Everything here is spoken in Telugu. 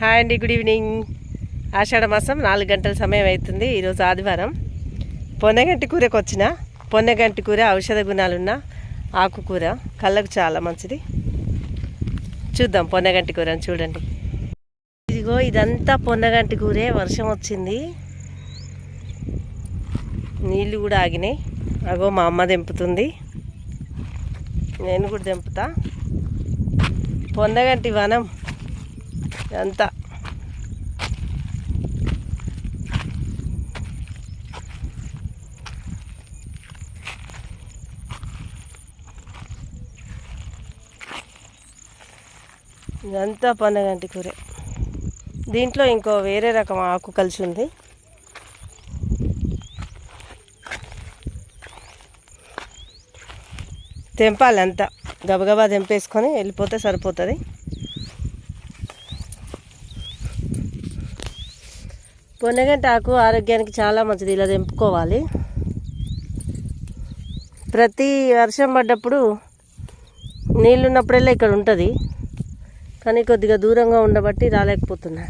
హాయ్ అండి గుడ్ ఈవినింగ్. ఆషాఢ మాసం నాలుగు గంటల సమయం అవుతుంది. ఈరోజు ఆదివారం. పొన్నగంటి కూరకు వచ్చిన పొన్నగంటి కూర ఔషధ గుణాలున్న ఆకుకూర. కళ్ళకు చాలా మంచిది. చూద్దాం పొన్నగంటి కూరని చూడండి. ఇదిగో ఇదంతా పొన్నగంటి కూరే. వర్షం వచ్చింది. నీళ్ళు కూడా ఆగినాయి. అగో మా అమ్మ తెంపుతుంది. నేను కూడా దింపుతా పొన్నగంటి వనం. అంతా ఇదంతా పండగంటి కూరే. దీంట్లో ఇంకో వేరే రకం ఆకు కలిసి ఉంది. తెంపాలి అంతా. గబగబా తెంపేసుకొని వెళ్ళిపోతే సరిపోతుంది. పొన్నగంట ఆకు ఆరోగ్యానికి చాలా మంచిది. ఇలా తెంపుకోవాలి. ప్రతి వర్షం పడ్డప్పుడు నీళ్ళున్నప్పుడల్లా ఇక్కడ ఉంటుంది. కానీ కొద్దిగా దూరంగా ఉండబట్టి రాలేకపోతున్నా.